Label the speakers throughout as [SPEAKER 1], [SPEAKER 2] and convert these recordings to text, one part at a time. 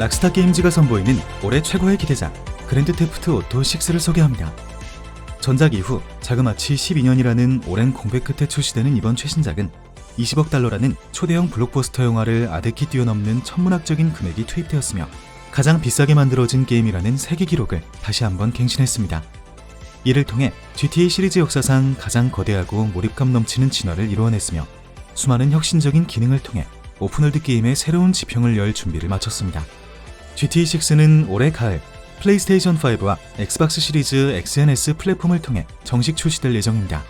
[SPEAKER 1] 락스타 게임즈가 선보이는 올해 최고의 기대작 그랜드 테프트 오토 6를 소개합니다. 전작 이후 자그마치 12년이라는 오랜 공백 끝에 출시되는 이번 최신작은 20억 달러라는 초대형 블록버스터 영화를 아득히 뛰어넘는 천문학적인 금액이 투입되었으며 가장 비싸게 만들어진 게임이라는 세계 기록을 다시 한번 갱신했습니다. 이를 통해 GTA 시리즈 역사상 가장 거대하고 몰입감 넘치는 진화를 이루어냈으며 수많은 혁신적인 기능을 통해 오픈월드 게임의 새로운 지평을 열 준비를 마쳤습니다. GTA6는 올해 가을 플레이스테이션 5와 엑스박스 시리즈 XNS 플랫폼을 통해 정식 출시될 예정입니다.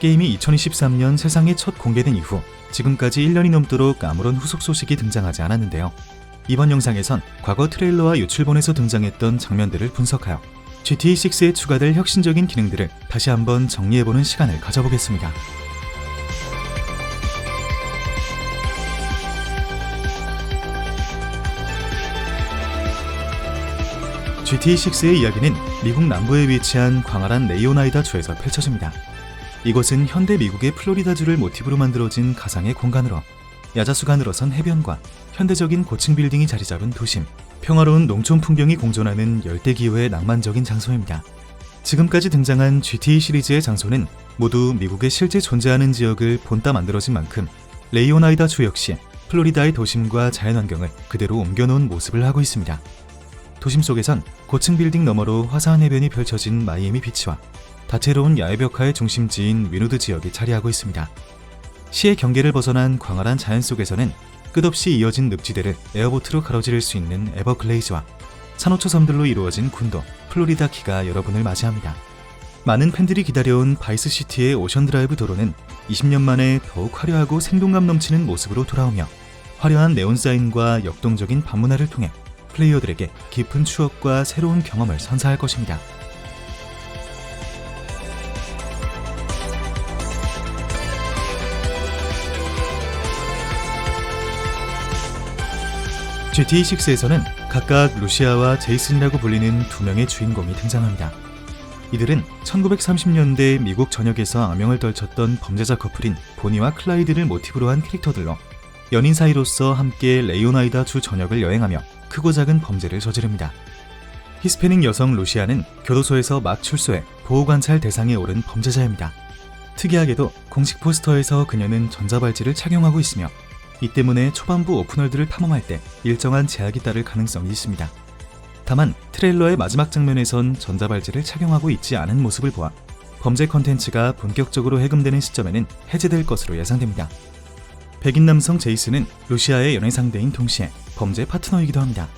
[SPEAKER 1] 게임이 2023년 세상에 첫 공개된 이후 지금까지 1년이 넘도록 아무런 후속 소식이 등장하지 않았는데요. 이번 영상에선 과거 트레일러와 유출본에서 등장했던 장면들을 분석하여 GTA6에 추가될 혁신적인 기능들을 다시 한번 정리해보는 시간을 가져보겠습니다. GTA6의 이야기는 미국 남부에 위치한 광활한 레이오나이다 주에서 펼쳐집니다. 이곳은 현대 미국의 플로리다주를 모티브로 만들어진 가상의 공간으로 야자수가 늘어선 해변과 현대적인 고층 빌딩이 자리 잡은 도심, 평화로운 농촌 풍경이 공존하는 열대 기후의 낭만적인 장소입니다. 지금까지 등장한 GTA 시리즈의 장소는 모두 미국에 실제 존재하는 지역을 본따 만들어진 만큼 레이오나이다 주 역시 플로리다의 도심과 자연환경을 그대로 옮겨놓은 모습을 하고 있습니다. 도심 속에선 고층 빌딩 너머로 화사한 해변이 펼쳐진 마이애미 비치와 다채로운 야외 벽화의 중심지인 위노드 지역이 자리하고 있습니다. 시의 경계를 벗어난 광활한 자연 속에서는 끝없이 이어진 늪지대를 에어보트로 가로지를 수 있는 에버글레이즈와 산호초 섬들로 이루어진 군도 플로리다 키가 여러분을 맞이합니다. 많은 팬들이 기다려온 바이스시티의 오션드라이브 도로는 20년 만에 더욱 화려하고 생동감 넘치는 모습으로 돌아오며 화려한 네온사인과 역동적인 밤문화를 통해 플레이어들에게 깊은 추억과 새로운 경험을 선사할 것입니다. GTA6에서는 각각 루시아와 제이슨이라고 불리는 두 명의 주인공이 등장합니다. 이들은 1930년대 미국 전역에서 악명을 떨쳤던 범죄자 커플인 보니와 클라이드를 모티브로 한 캐릭터들로 연인 사이로서 함께 레이오나이다 주 전역을 여행하며 크고 작은 범죄를 저지릅니다. 히스패닉 여성 루시아는 교도소에서 막 출소해 보호관찰 대상에 오른 범죄자입니다. 특이하게도 공식 포스터에서 그녀는 전자발찌를 착용하고 있으며 이 때문에 초반부 오픈월드를 탐험할 때 일정한 제약이 따를 가능성이 있습니다. 다만 트레일러의 마지막 장면에선 전자발찌를 착용하고 있지 않은 모습을 보아 범죄 컨텐츠가 본격적으로 해금되는 시점에는 해제될 것으로 예상됩니다. 백인 남성 제이슨은 루시아의 연애 상대인 동시에 범죄 파트너이기도 합니다.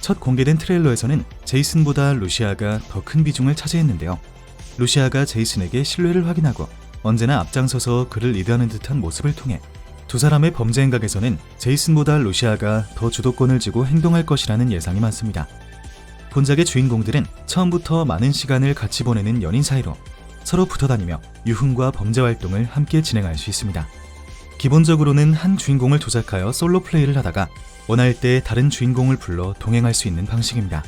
[SPEAKER 1] 첫 공개된 트레일러에서는 제이슨보다 루시아가 더 큰 비중을 차지했는데요. 루시아가 제이슨에게 신뢰를 확인하고 언제나 앞장서서 그를 리드하는 듯한 모습을 통해 두 사람의 범죄 행각에서는 제이슨보다 루시아가 더 주도권을 쥐고 행동할 것이라는 예상이 많습니다. 본작의 주인공들은 처음부터 많은 시간을 같이 보내는 연인 사이로 서로 붙어다니며 유흥과 범죄 활동을 함께 진행할 수 있습니다. 기본적으로는 한 주인공을 조작하여 솔로 플레이를 하다가 원할 때 다른 주인공을 불러 동행할 수 있는 방식입니다.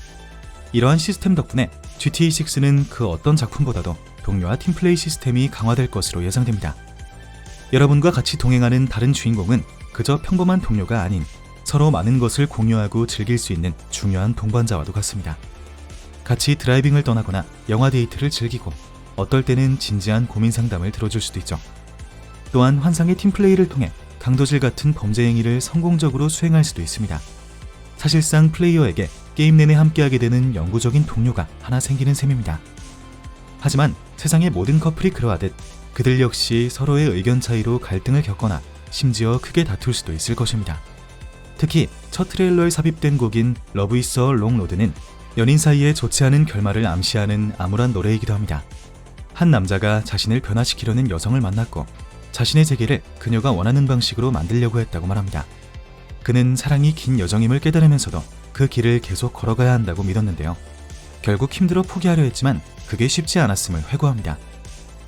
[SPEAKER 1] 이러한 시스템 덕분에 GTA6는 그 어떤 작품보다도 동료와 팀플레이 시스템이 강화될 것으로 예상됩니다. 여러분과 같이 동행하는 다른 주인공은 그저 평범한 동료가 아닌 서로 많은 것을 공유하고 즐길 수 있는 중요한 동반자와도 같습니다. 같이 드라이빙을 떠나거나 영화 데이트를 즐기고 어떨 때는 진지한 고민 상담을 들어줄 수도 있죠. 또한 환상의 팀플레이를 통해 강도질 같은 범죄 행위를 성공적으로 수행할 수도 있습니다. 사실상 플레이어에게 게임 내내 함께하게 되는 영구적인 동료가 하나 생기는 셈입니다. 하지만 세상의 모든 커플이 그러하듯 그들 역시 서로의 의견 차이로 갈등을 겪거나 심지어 크게 다툴 수도 있을 것입니다. 특히 첫 트레일러에 삽입된 곡인 러브 이스 롱 로드는 연인 사이에 좋지 않은 결말을 암시하는 암울한 노래이기도 합니다. 한 남자가 자신을 변화시키려는 여성을 만났고 자신의 세계를 그녀가 원하는 방식으로 만들려고 했다고 말합니다. 그는 사랑이 긴 여정임을 깨달으면서도 그 길을 계속 걸어가야 한다고 믿었는데요. 결국 힘들어 포기하려 했지만 그게 쉽지 않았음을 회고합니다.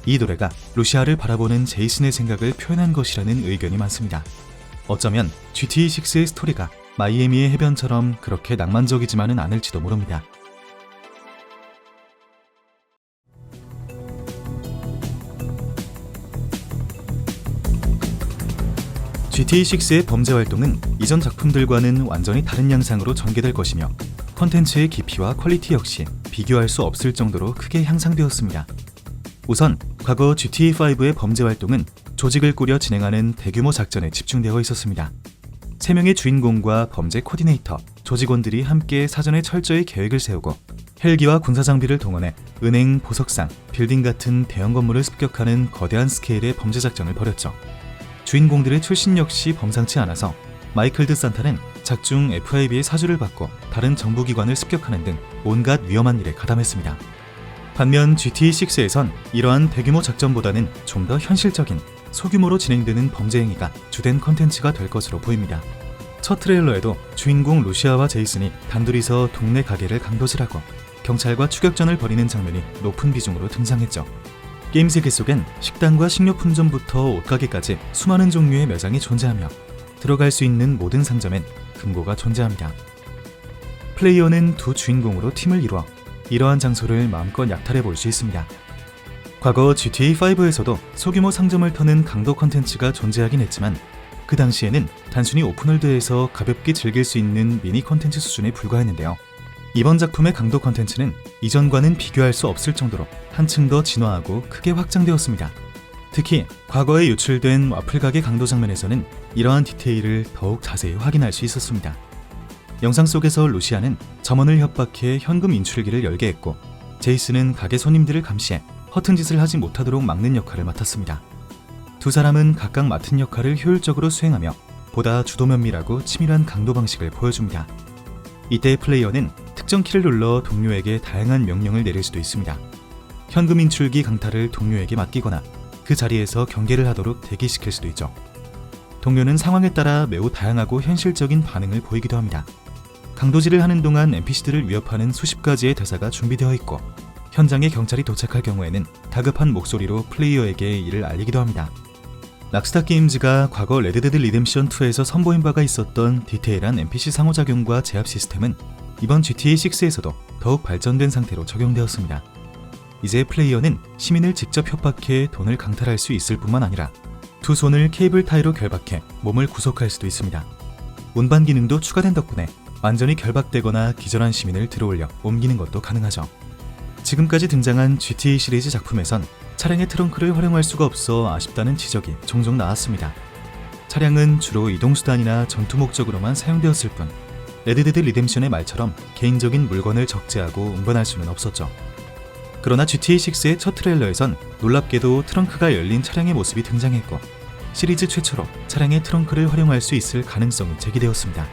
[SPEAKER 1] 이 노래가 루시아를 바라보는 제이슨의 생각을 표현한 것이라는 의견이 많습니다. 어쩌면 GTA6의 스토리가 마이애미의 해변처럼 그렇게 낭만적이지만은 않을지도 모릅니다. GTA6의 범죄 활동은 이전 작품들과는 완전히 다른 양상으로 전개될 것이며 컨텐츠의 깊이와 퀄리티 역시 비교할 수 없을 정도로 크게 향상되었습니다. 우선 과거 GTA5의 범죄 활동은 조직을 꾸려 진행하는 대규모 작전에 집중되어 있었습니다. 3명의 주인공과 범죄 코디네이터, 조직원들이 함께 사전에 철저히 계획을 세우고 헬기와 군사 장비를 동원해 은행, 보석상, 빌딩 같은 대형 건물을 습격하는 거대한 스케일의 범죄 작전을 벌였죠. 주인공들의 출신 역시 범상치 않아서 마이클 드 산타는 작중 FIB의 사주를 받고 다른 정부기관을 습격하는 등 온갖 위험한 일에 가담했습니다. 반면 GTA6에선 이러한 대규모 작전보다는 좀 더 현실적인 소규모로 진행되는 범죄 행위가 주된 컨텐츠가 될 것으로 보입니다. 첫 트레일러에도 주인공 루시아와 제이슨이 단둘이서 동네 가게를 강도질하고 경찰과 추격전을 벌이는 장면이 높은 비중으로 등장했죠. 게임 세계 속엔 식당과 식료품점부터 옷가게까지 수많은 종류의 매장이 존재하며 들어갈 수 있는 모든 상점엔 금고가 존재합니다. 플레이어는 두 주인공으로 팀을 이루어 이러한 장소를 마음껏 약탈해 볼 수 있습니다. 과거 GTA5에서도 소규모 상점을 터는 강도 컨텐츠가 존재하긴 했지만 그 당시에는 단순히 오픈월드에서 가볍게 즐길 수 있는 미니 컨텐츠 수준에 불과했는데요. 이번 작품의 강도 컨텐츠는 이전과는 비교할 수 없을 정도로 한층 더 진화하고 크게 확장되었습니다. 특히 과거에 유출된 와플 가게 강도 장면에서는 이러한 디테일을 더욱 자세히 확인할 수 있었습니다. 영상 속에서 루시아는 점원을 협박해 현금 인출기를 열게 했고 제이슨은 가게 손님들을 감시해 허튼 짓을 하지 못하도록 막는 역할을 맡았습니다. 두 사람은 각각 맡은 역할을 효율적으로 수행하며 보다 주도 면밀하고 치밀한 강도 방식을 보여줍니다. 이때 플레이어는 특정 키를 눌러 동료에게 다양한 명령을 내릴 수도 있습니다. 현금 인출기 강탈을 동료에게 맡기거나 그 자리에서 경계를 하도록 대기시킬 수도 있죠. 동료는 상황에 따라 매우 다양하고 현실적인 반응을 보이기도 합니다. 강도질을 하는 동안 NPC들을 위협하는 수십 가지의 대사가 준비되어 있고 현장에 경찰이 도착할 경우에는 다급한 목소리로 플레이어에게 이를 알리기도 합니다. 락스타 게임즈가 과거 레드데드 리뎀션 2에서 선보인 바가 있었던 디테일한 NPC 상호작용과 제압 시스템은 이번 GTA 6에서도 더욱 발전된 상태로 적용되었습니다. 이제 플레이어는 시민을 직접 협박해 돈을 강탈할 수 있을 뿐만 아니라 두 손을 케이블 타이로 결박해 몸을 구속할 수도 있습니다. 운반 기능도 추가된 덕분에 완전히 결박되거나 기절한 시민을 들어올려 옮기는 것도 가능하죠. 지금까지 등장한 GTA 시리즈 작품에선 차량의 트렁크를 활용할 수가 없어 아쉽다는 지적이 종종 나왔습니다. 차량은 주로 이동수단이나 전투 목적으로만 사용되었을 뿐 레드데드 리뎀션의 말처럼 개인적인 물건을 적재하고 운반할 수는 없었죠. 그러나 GTA6의 첫 트레일러에선 놀랍게도 트렁크가 열린 차량의 모습이 등장했고 시리즈 최초로 차량의 트렁크를 활용할 수 있을 가능성이 제기되었습니다.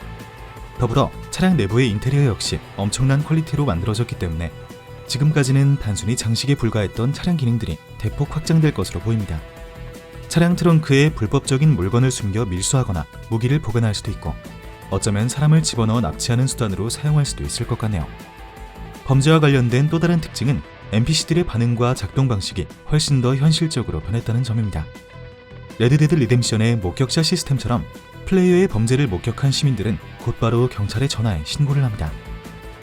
[SPEAKER 1] 더불어 차량 내부의 인테리어 역시 엄청난 퀄리티로 만들어졌기 때문에 지금까지는 단순히 장식에 불과했던 차량 기능들이 대폭 확장될 것으로 보입니다. 차량 트렁크에 불법적인 물건을 숨겨 밀수하거나 무기를 보관할 수도 있고 어쩌면 사람을 집어넣어 납치하는 수단으로 사용할 수도 있을 것 같네요. 범죄와 관련된 또 다른 특징은 NPC들의 반응과 작동 방식이 훨씬 더 현실적으로 변했다는 점입니다. 레드데드 리뎀션의 목격자 시스템처럼 플레이어의 범죄를 목격한 시민들은 곧바로 경찰에 전화해 신고를 합니다.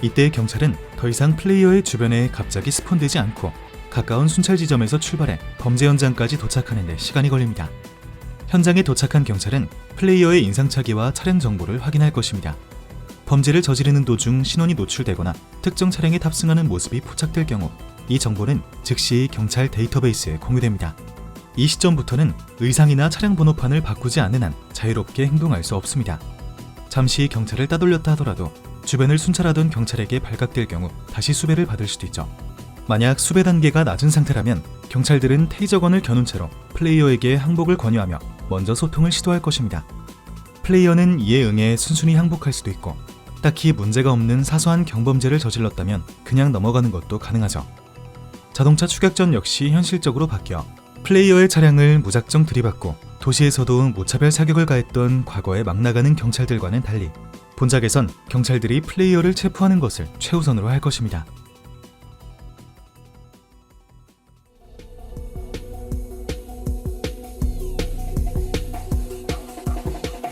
[SPEAKER 1] 이때 경찰은 더 이상 플레이어의 주변에 갑자기 스폰되지 않고 가까운 순찰 지점에서 출발해 범죄 현장까지 도착하는 데 시간이 걸립니다. 현장에 도착한 경찰은 플레이어의 인상착의와 차량 정보를 확인할 것입니다. 범죄를 저지르는 도중 신원이 노출되거나 특정 차량에 탑승하는 모습이 포착될 경우 이 정보는 즉시 경찰 데이터베이스에 공유됩니다. 이 시점부터는 의상이나 차량 번호판을 바꾸지 않는 한 자유롭게 행동할 수 없습니다. 잠시 경찰을 따돌렸다 하더라도 주변을 순찰하던 경찰에게 발각될 경우 다시 수배를 받을 수도 있죠. 만약 수배 단계가 낮은 상태라면 경찰들은 테이저건을 겨눈 채로 플레이어에게 항복을 권유하며 먼저 소통을 시도할 것입니다. 플레이어는 이에 응해 순순히 항복할 수도 있고 딱히 문제가 없는 사소한 경범죄를 저질렀다면 그냥 넘어가는 것도 가능하죠. 자동차 추격전 역시 현실적으로 바뀌어 플레이어의 차량을 무작정 들이받고 도시에서도 무차별 사격을 가했던 과거에 막 나가는 경찰들과는 달리 본작에선 경찰들이 플레이어를 체포하는 것을 최우선으로 할 것입니다.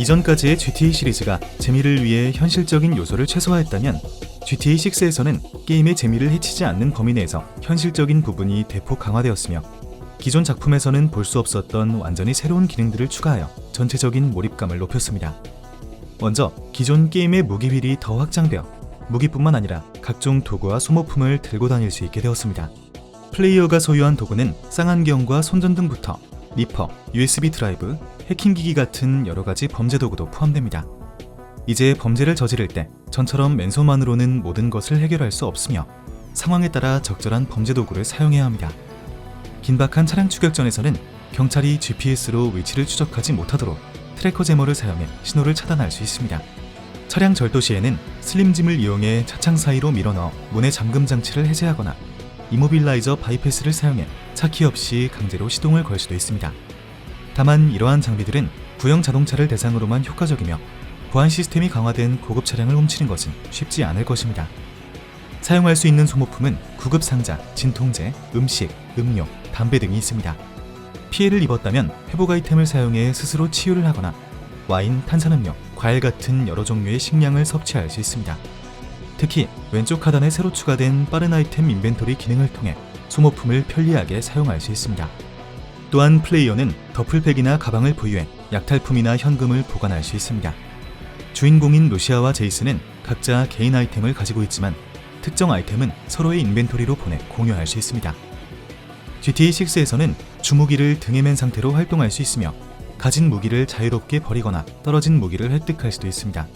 [SPEAKER 1] 이전까지의 GTA 시리즈가 재미를 위해 현실적인 요소를 최소화했다면 GTA 6에서는 게임의 재미를 해치지 않는 범위 내에서 현실적인 부분이 대폭 강화되었으며 기존 작품에서는 볼 수 없었던 완전히 새로운 기능들을 추가하여 전체적인 몰입감을 높였습니다. 먼저 기존 게임의 무기휠이 더 확장되어 무기뿐만 아니라 각종 도구와 소모품을 들고 다닐 수 있게 되었습니다. 플레이어가 소유한 도구는 쌍안경과 손전등부터 리퍼, USB 드라이브, 해킹기기 같은 여러 가지 범죄 도구도 포함됩니다. 이제 범죄를 저지를 때 전처럼 맨손만으로는 모든 것을 해결할 수 없으며 상황에 따라 적절한 범죄 도구를 사용해야 합니다. 긴박한 차량 추격전에서는 경찰이 GPS로 위치를 추적하지 못하도록 트래커 제머를 사용해 신호를 차단할 수 있습니다. 차량 절도 시에는 슬림짐을 이용해 차창 사이로 밀어넣어 문의 잠금 장치를 해제하거나 이모빌라이저 바이패스를 사용해 차키 없이 강제로 시동을 걸 수도 있습니다. 다만 이러한 장비들은 구형 자동차를 대상으로만 효과적이며 보안 시스템이 강화된 고급 차량을 훔치는 것은 쉽지 않을 것입니다. 사용할 수 있는 소모품은 구급 상자, 진통제, 음식, 음료, 담배 등이 있습니다. 피해를 입었다면 회복 아이템을 사용해 스스로 치유를 하거나 와인, 탄산음료, 과일 같은 여러 종류의 식량을 섭취할 수 있습니다. 특히 왼쪽 하단에 새로 추가된 빠른 아이템 인벤토리 기능을 통해 소모품을 편리하게 사용할 수 있습니다. 또한 플레이어는 더플팩이나 가방을 보유해 약탈품이나 현금을 보관할 수 있습니다. 주인공인 루시아와 제이슨은 각자 개인 아이템을 가지고 있지만 특정 아이템은 서로의 인벤토리로 보내 공유할 수 있습니다. GTA6에서는 주무기를 등에 맨 상태로 활동할 수 있으며 가진 무기를 자유롭게 버리거나 떨어진 무기를 획득할 수도 있습니다.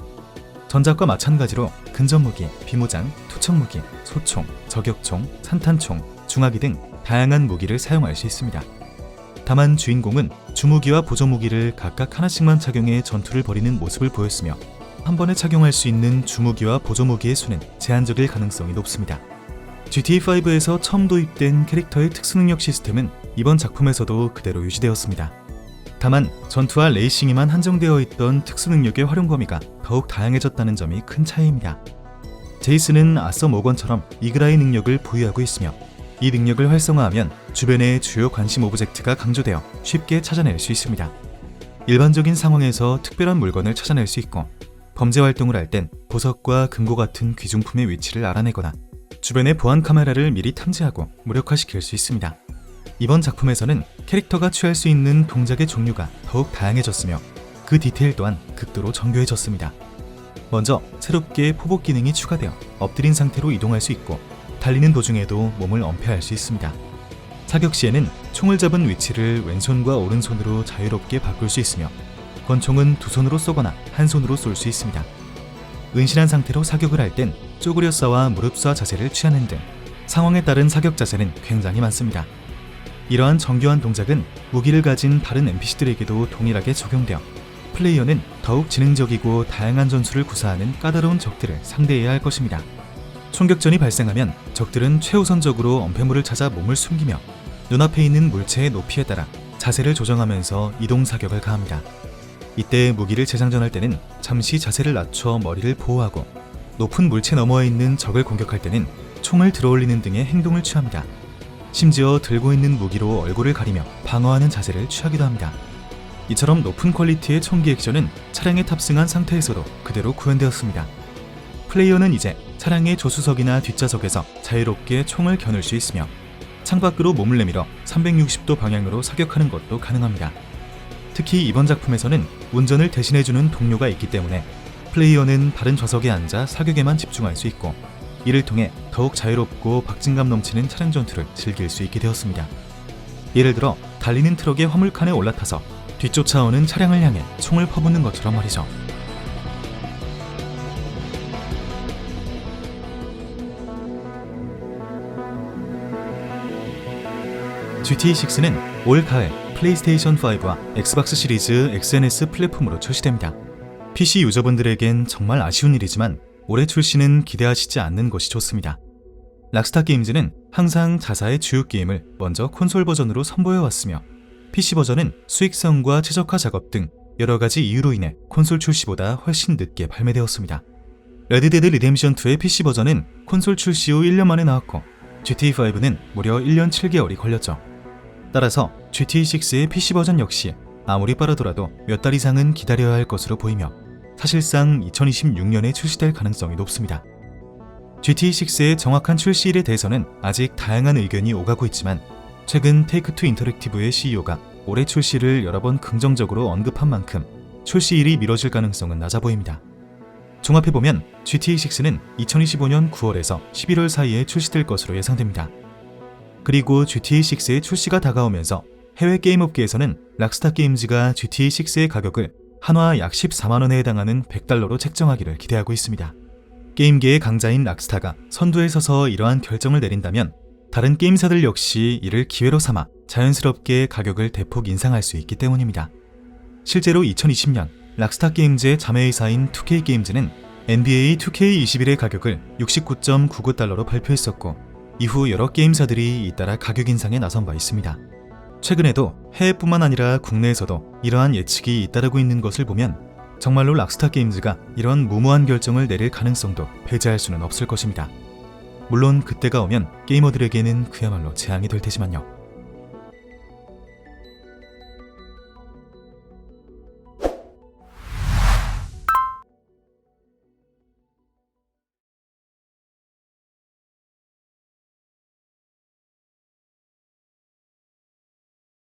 [SPEAKER 1] 전작과 마찬가지로 근접 무기, 비무장, 투척 무기, 소총, 저격총, 산탄총, 중화기 등 다양한 무기를 사용할 수 있습니다. 다만 주인공은 주무기와 보조무기를 각각 하나씩만 착용해 전투를 벌이는 모습을 보였으며 한 번에 착용할 수 있는 주무기와 보조무기의 수는 제한적일 가능성이 높습니다. GTA5에서 처음 도입된 캐릭터의 특수능력 시스템은 이번 작품에서도 그대로 유지되었습니다. 다만 전투와 레이싱에만 한정되어 있던 특수능력의 활용 범위가 더욱 다양해졌다는 점이 큰 차이입니다. 제이슨은 아서 모건처럼 이그라의 능력을 보유하고 있으며 이 능력을 활성화하면 주변의 주요 관심 오브젝트가 강조되어 쉽게 찾아낼 수 있습니다. 일반적인 상황에서 특별한 물건을 찾아낼 수 있고 범죄 활동을 할 땐 보석과 금고 같은 귀중품의 위치를 알아내거나 주변의 보안 카메라를 미리 탐지하고 무력화시킬 수 있습니다. 이번 작품에서는 캐릭터가 취할 수 있는 동작의 종류가 더욱 다양해졌으며 그 디테일 또한 극도로 정교해졌습니다. 먼저 새롭게 포복 기능이 추가되어 엎드린 상태로 이동할 수 있고 달리는 도중에도 몸을 엄폐할 수 있습니다. 사격 시에는 총을 잡은 위치를 왼손과 오른손으로 자유롭게 바꿀 수 있으며 권총은 두 손으로 쏘거나 한 손으로 쏠 수 있습니다. 은신한 상태로 사격을 할 땐 쪼그려 싸와 무릎 쏴 자세를 취하는 등 상황에 따른 사격 자세는 굉장히 많습니다. 이러한 정교한 동작은 무기를 가진 다른 NPC들에게도 동일하게 적용되어 플레이어는 더욱 지능적이고 다양한 전술을 구사하는 까다로운 적들을 상대해야 할 것입니다. 총격전이 발생하면 적들은 최우선적으로 엄폐물을 찾아 몸을 숨기며 눈앞에 있는 물체의 높이에 따라 자세를 조정하면서 이동 사격을 가합니다. 이때 무기를 재장전할 때는 잠시 자세를 낮춰 머리를 보호하고 높은 물체 너머에 있는 적을 공격할 때는 총을 들어올리는 등의 행동을 취합니다. 심지어 들고 있는 무기로 얼굴을 가리며 방어하는 자세를 취하기도 합니다. 이처럼 높은 퀄리티의 총기 액션은 차량에 탑승한 상태에서도 그대로 구현되었습니다. 플레이어는 이제 차량의 조수석이나 뒷좌석에서 자유롭게 총을 겨눌 수 있으며 창밖으로 몸을 내밀어 360도 방향으로 사격하는 것도 가능합니다. 특히 이번 작품에서는 운전을 대신해주는 동료가 있기 때문에 플레이어는 다른 좌석에 앉아 사격에만 집중할 수 있고 이를 통해 더욱 자유롭고 박진감 넘치는 차량 전투를 즐길 수 있게 되었습니다. 예를 들어 달리는 트럭의 화물칸에 올라타서 뒤쫓아오는 차량을 향해 총을 퍼붓는 것처럼 말이죠. GTA6는 올 가을 플레이스테이션 5와 엑스박스 시리즈 XNS 플랫폼으로 출시됩니다. PC 유저분들에겐 정말 아쉬운 일이지만 올해 출시는 기대하시지 않는 것이 좋습니다. 락스타 게임즈는 항상 자사의 주요 게임을 먼저 콘솔 버전으로 선보여왔으며 PC 버전은 수익성과 최적화 작업 등 여러 가지 이유로 인해 콘솔 출시보다 훨씬 늦게 발매되었습니다. 레드데드 리뎀션 2의 PC 버전은 콘솔 출시 후 1년 만에 나왔고 GTA5는 무려 1년 7개월이 걸렸죠. 따라서 GTA6의 PC 버전 역시 아무리 빠르더라도 몇 달 이상은 기다려야 할 것으로 보이며 사실상 2026년에 출시될 가능성이 높습니다. GT6의 정확한 출시일에 대해서는 아직 다양한 의견이 오가고 있지만 최근 테이크투 인터랙티브의 CEO가 올해 출시를 여러 번 긍정적으로 언급한 만큼 출시일이 미뤄질 가능성은 낮아 보입니다. 종합해보면 GTA6는 2025년 9월에서 11월 사이에 출시될 것으로 예상됩니다. 그리고 GTA6의 출시가 다가오면서 해외 게임 업계에서는 락스타 게임즈가 GTA6의 가격을 한화 약 14만원에 해당하는 100달러로 책정하기를 기대하고 있습니다. 게임계의 강자인 락스타가 선두에 서서 이러한 결정을 내린다면 다른 게임사들 역시 이를 기회로 삼아 자연스럽게 가격을 대폭 인상할 수 있기 때문입니다. 실제로 2020년 락스타 게임즈의 자매회사인 2K 게임즈는 NBA 2K21의 가격을 69.99달러로 발표했었고 이후 여러 게임사들이 잇따라 가격 인상에 나선 바 있습니다. 최근에도 해외뿐만 아니라 국내에서도 이러한 예측이 잇따르고 있는 것을 보면 정말로 락스타 게임즈가 이런 무모한 결정을 내릴 가능성도 배제할 수는 없을 것입니다. 물론 그때가 오면 게이머들에게는 그야말로 재앙이 될 테지만요.